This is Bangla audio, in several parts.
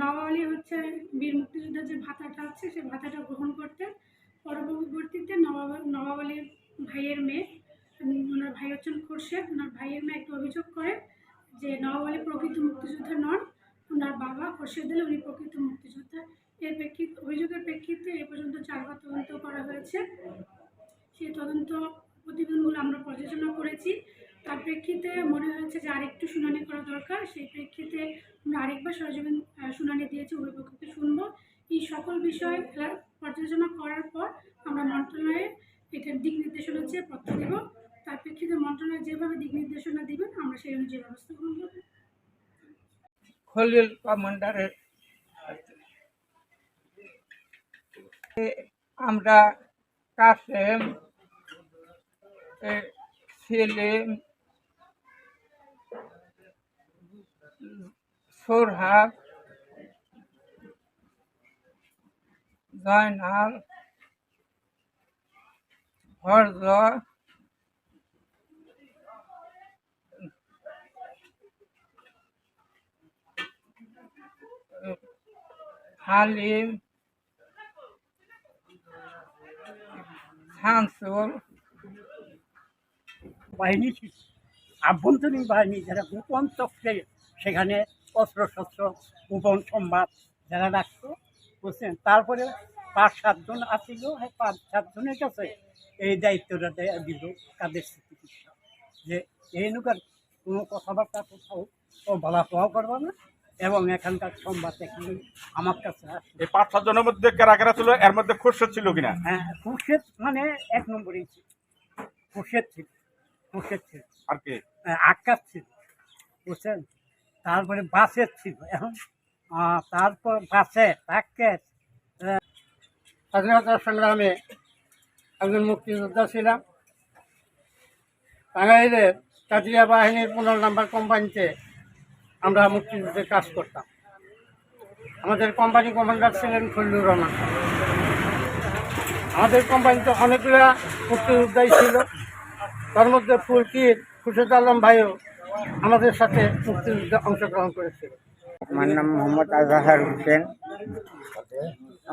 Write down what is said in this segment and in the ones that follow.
নওয়ালি হচ্ছে বীর মুক্তিযোদ্ধার যে ভাতাটা আছে সেই ভাতাটা গ্রহণ করতে পরবর্তীতে নবাব নবাব আলীর ভাইয়ের মেয়ে ওনার ভাই হচ্ছেন খোরশেদ। ওনার ভাইয়ের মেয়ে একটু অভিযোগ করে যে নবাব আলী প্রকৃত মুক্তিযোদ্ধা নন, ওনার বাবা খোরশেদ উনি প্রকৃত মুক্তিযোদ্ধা। এর প্রেক্ষিত, অভিযোগের প্রেক্ষিতে এ পর্যন্ত চারবার তদন্ত করা হয়েছে সেই তদন্ত প্রতিবেদনগুলো আমরা পর্যালোচনা করেছি তার প্রেক্ষিতে মনে হয়েছে যে আরেকটু শুনানি করা দরকার। সেই প্রেক্ষিতে আমরা আরেকবার সরজমিন শুনানি দিয়েছি পক্ষকে শুনব। এই সকল বিষয় পর্যালোচনা করার পর আমরা মন্ত্রণালয়ে এটার দিক নির্দেশনা চেয়ে পত্র দেব, তার প্রেক্ষিতে মন্ত্রণালয় যেভাবে দিক নির্দেশনা দিবেন আমরা সেই অনুযায়ী ব্যবস্থা গ্রহণ করব। খলিল কমান্ডারের এ আমরা কাসেম এ সেলিম সোরহাব জয়নাল হরজ হালিম শামসুল বাহিনী ছিল আভ্যন্তরীণ বাহিনী যারা গোপন চক্রে সেখানে অস্ত্রশস্ত্র গোপন সংবাদ যারা রাখতো বুঝছেন? তারপরে পাঁচ সাতজন আসছিল হ্যাঁ পাঁচ সাতজনের কাছে এই দায়িত্বটা দেয়া দিল কাদের চিকিৎসা যে এই নৌকার কোনো কথাবার্তা কোথাও ও বলা প্রভাব করবে না এবং এখানকার সংবাদ এখানে আমার কাছে আসে। এই পাঁচ সাত জনের মধ্যে কারা কারা ছিল? এর মধ্যে খুরশেদ ছিল কিনা? হ্যাঁ খুরশেদ মানে এক নম্বরেই ছিল। খুরশেদ ছিল খুরশেদ ছিল। আর কি? আহ, আকাশ ছিল বুঝছেন? তারপরে বাসের ছিল, এখন তারপর বাসে প্যাকেজ স্বাধীনতা সংগ্রামে একজন মুক্তিযোদ্ধা ছিলাম। টাঙ্গাইলের কাটিয়া বাহিনীর পনেরো নাম্বার কোম্পানিতে আমরা মুক্তিযুদ্ধের কাজ করতাম। আমাদের কোম্পানি কমান্ডার ছিলেন ফজলুর রহমান। আমাদের কোম্পানিতে অনেকগুলো মুক্তিযোদ্ধাই ছিল। তার মধ্যে ফুলকির, খুরশেদ আলম ভাইও আমাদের সাথে মুক্তিযুদ্ধে অংশগ্রহণ করেছিল আমার নাম মোহাম্মদ আজহার হোসেন।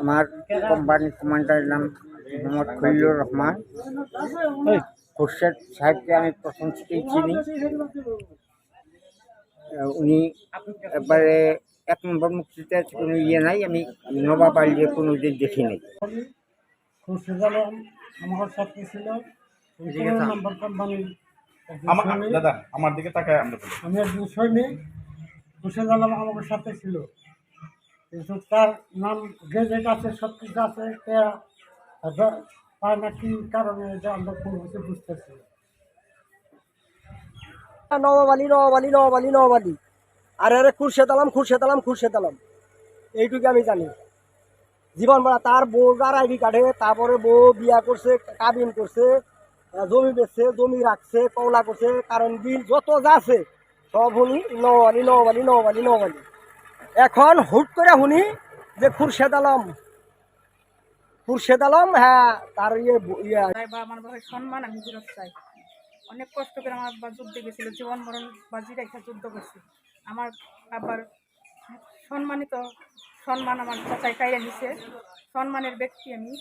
আমার কোম্পানির কমান্ডারের নাম মোহাম্মদ খলিলুর রহমান। খুরশেদ সাহেবকে আমি প্রথম থেকেই চিনি। উনি একবারে এক নম্বর মুক্তিতে কোনো ইয়ে নাই। আমি নবাব আলিয়ে কোনো দিন দেখি নাই খুরশেদ আলম আমার সাথে ছিল। নম্বর কোম্পানির আমার। দাদা আমার দিকে তাকায় আমরা বলি। আমি একজন সৈনিক খুরশেদ আলম আমার সাথে ছিল কিন্তু তার নাম গেজেট আছে সব কিছু আছে পায় না কি কারণে এটা আমরা কোনো বুঝতেছি না। নবাব আলী নবাব আলী নবাব আলী নবাব আলী আর আরে খুরশেদ আলম খুরশেদ আলম খুরশেদ আলম এইটুকু আমি জানি জীবন বড়া তার বউটার আইডি কার্ডে তারপরে বউ বিয়া করছে কাবিন করছে জমি বেচছে, জমি রাখছে কওলা করছে, কারণ বিল যত যা সব শুনি নবাব আলী নবাব আলী এখন হুট করে শুনি যে খুরশেদ আলম খুরশেদ আলম হ্যাঁ তার ইয়ে ইয়ে আমার সম্মান, আমি ফেরত চাই। অনেক কষ্ট করে আমার আব্বা যুদ্ধে গেছিল, জীবন মরণ বাজি রেখে যুদ্ধ করছে। আমার আব্বার সম্মানিত সম্মান আমার চাচাই কাইরে নিছে। সম্মানের ব্যক্তি আমি।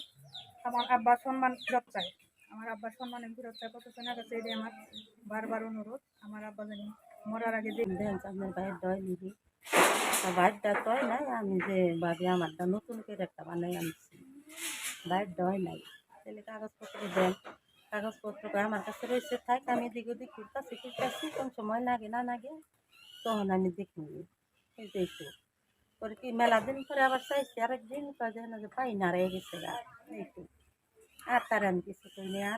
আমার আব্বা সম্মান ফেরত চাই। আমার আব্বার সম্মান আমি ফেরত চাই প্রশাসনের কাছে এটাই আমার বারবার অনুরোধ। আমার আব্বা জানি মরার আগে দেখ দেন, আপনার ভাইয়ের দয় নিবি। তা ভাইয়েরটা দয় নাই, আমি যে ভাবি আমারটা নতুন করে একটা বানাই আনছি। ভাইয়ের দয় নাই। তাহলে কাগজপত্র দেন। কাগজপত্র করে আমার কাছে রয়েছে, থাক, আমি এদিক ওদিক ঘুরতেছি ঘুরতেছি কোন সময় লাগে না লাগে, তখন আমি দেখি। এই যে একটু। পরে কি মেলা দিন পরে আবার চাইছি আরেকদিন কয় যে না যে পাই না রেগে গেছে গা। এইটু আর তার আমি কিছু করি না